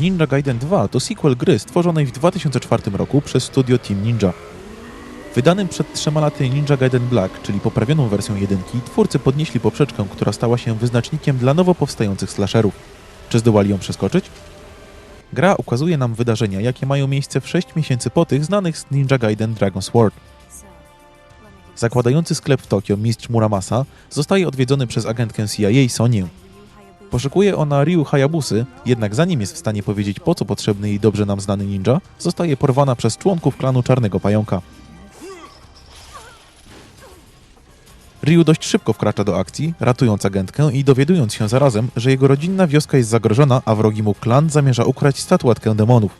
Ninja Gaiden 2 to sequel gry stworzonej w 2004 roku przez studio Team Ninja. Wydanym przed trzema laty Ninja Gaiden Black, czyli poprawioną wersją jedynki, twórcy podnieśli poprzeczkę, która stała się wyznacznikiem dla nowo powstających slasherów. Czy zdołali ją przeskoczyć? Gra ukazuje nam wydarzenia, jakie mają miejsce w 6 miesięcy po tych znanych z Ninja Gaiden Dragon Sword. Zakładający sklep w Tokio mistrz Muramasa zostaje odwiedzony przez agentkę CIA Sonię. Poszukuje ona Ryu Hayabusy, jednak zanim jest w stanie powiedzieć po co potrzebny jej dobrze nam znany ninja, zostaje porwana przez członków klanu Czarnego Pająka. Ryu dość szybko wkracza do akcji, ratując agentkę i dowiadując się zarazem, że jego rodzinna wioska jest zagrożona, a wrogi mu klan zamierza ukraść statuetkę demonów.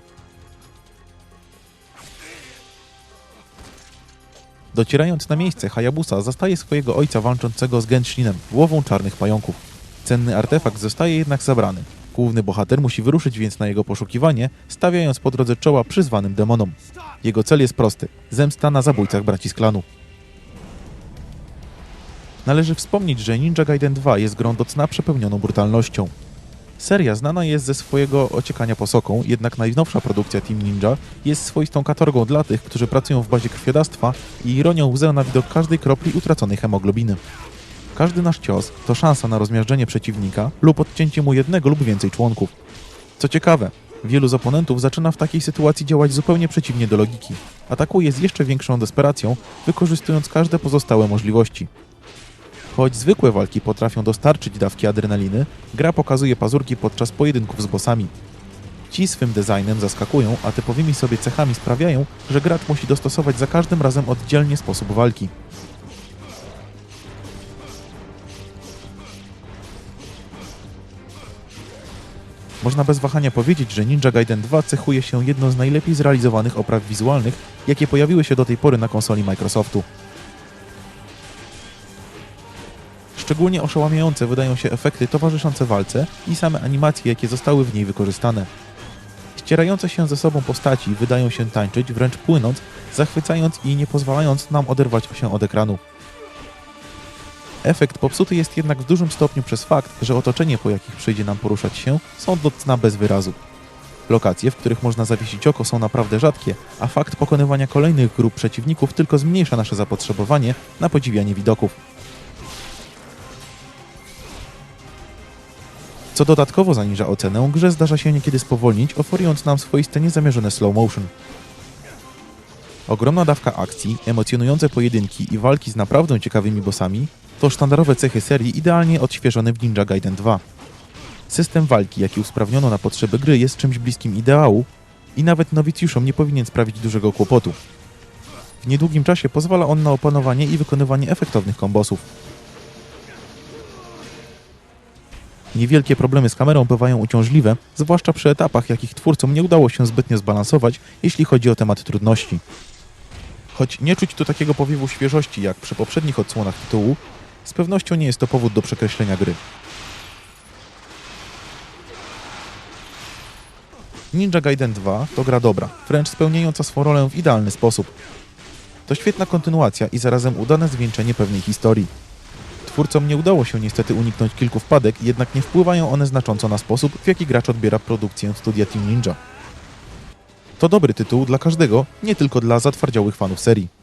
Docierając na miejsce, Hayabusa zastaje swojego ojca walczącego z Genshinem, głową czarnych pająków. Cenny artefakt zostaje jednak zabrany. Główny bohater musi wyruszyć więc na jego poszukiwanie, stawiając po drodze czoła przyzwanym demonom. Jego cel jest prosty – zemsta na zabójcach braci z klanu. Należy wspomnieć, że Ninja Gaiden 2 jest grą do cna przepełnioną brutalnością. Seria znana jest ze swojego ociekania posoką, jednak najnowsza produkcja Team Ninja jest swoistą katorgą dla tych, którzy pracują w bazie krwiodawstwa i ronią łzę na widok każdej kropli utraconej hemoglobiny. Każdy nasz cios to szansa na rozmiażdżenie przeciwnika lub odcięcie mu jednego lub więcej członków. Co ciekawe, wielu z oponentów zaczyna w takiej sytuacji działać zupełnie przeciwnie do logiki. Atakuje z jeszcze większą desperacją, wykorzystując każde pozostałe możliwości. Choć zwykłe walki potrafią dostarczyć dawki adrenaliny, gra pokazuje pazurki podczas pojedynków z bossami. Ci swym designem zaskakują, a typowymi sobie cechami sprawiają, że gracz musi dostosować za każdym razem oddzielnie sposób walki. Można bez wahania powiedzieć, że Ninja Gaiden 2 cechuje się jedną z najlepiej zrealizowanych opraw wizualnych, jakie pojawiły się do tej pory na konsoli Microsoftu. Szczególnie oszałamiające wydają się efekty towarzyszące walce i same animacje, jakie zostały w niej wykorzystane. Ścierające się ze sobą postaci wydają się tańczyć, wręcz płynąc, zachwycając i nie pozwalając nam oderwać się od ekranu. Efekt popsuty jest jednak w dużym stopniu przez fakt, że otoczenie, po jakich przyjdzie nam poruszać się, są do cna bez wyrazu. Lokacje, w których można zawiesić oko, są naprawdę rzadkie, a fakt pokonywania kolejnych grup przeciwników tylko zmniejsza nasze zapotrzebowanie na podziwianie widoków. Co dodatkowo zaniża ocenę, grze zdarza się niekiedy spowolnić, oferując nam swoiste niezamierzone slow motion. Ogromna dawka akcji, emocjonujące pojedynki i walki z naprawdę ciekawymi bossami to sztandarowe cechy serii idealnie odświeżone w Ninja Gaiden 2. System walki, jaki usprawniono na potrzeby gry, jest czymś bliskim ideału i nawet nowicjuszom nie powinien sprawić dużego kłopotu. W niedługim czasie pozwala on na opanowanie i wykonywanie efektownych kombosów. Niewielkie problemy z kamerą bywają uciążliwe, zwłaszcza przy etapach, jakich twórcom nie udało się zbytnio zbalansować, jeśli chodzi o temat trudności. Choć nie czuć tu takiego powiewu świeżości jak przy poprzednich odsłonach tytułu, z pewnością nie jest to powód do przekreślenia gry. Ninja Gaiden 2 to gra dobra, wręcz spełniająca swą rolę w idealny sposób. To świetna kontynuacja i zarazem udane zwieńczenie pewnej historii. Twórcom nie udało się niestety uniknąć kilku wpadek, jednak nie wpływają one znacząco na sposób, w jaki gracz odbiera produkcję studia Team Ninja. To dobry tytuł dla każdego, nie tylko dla zatwardziałych fanów serii.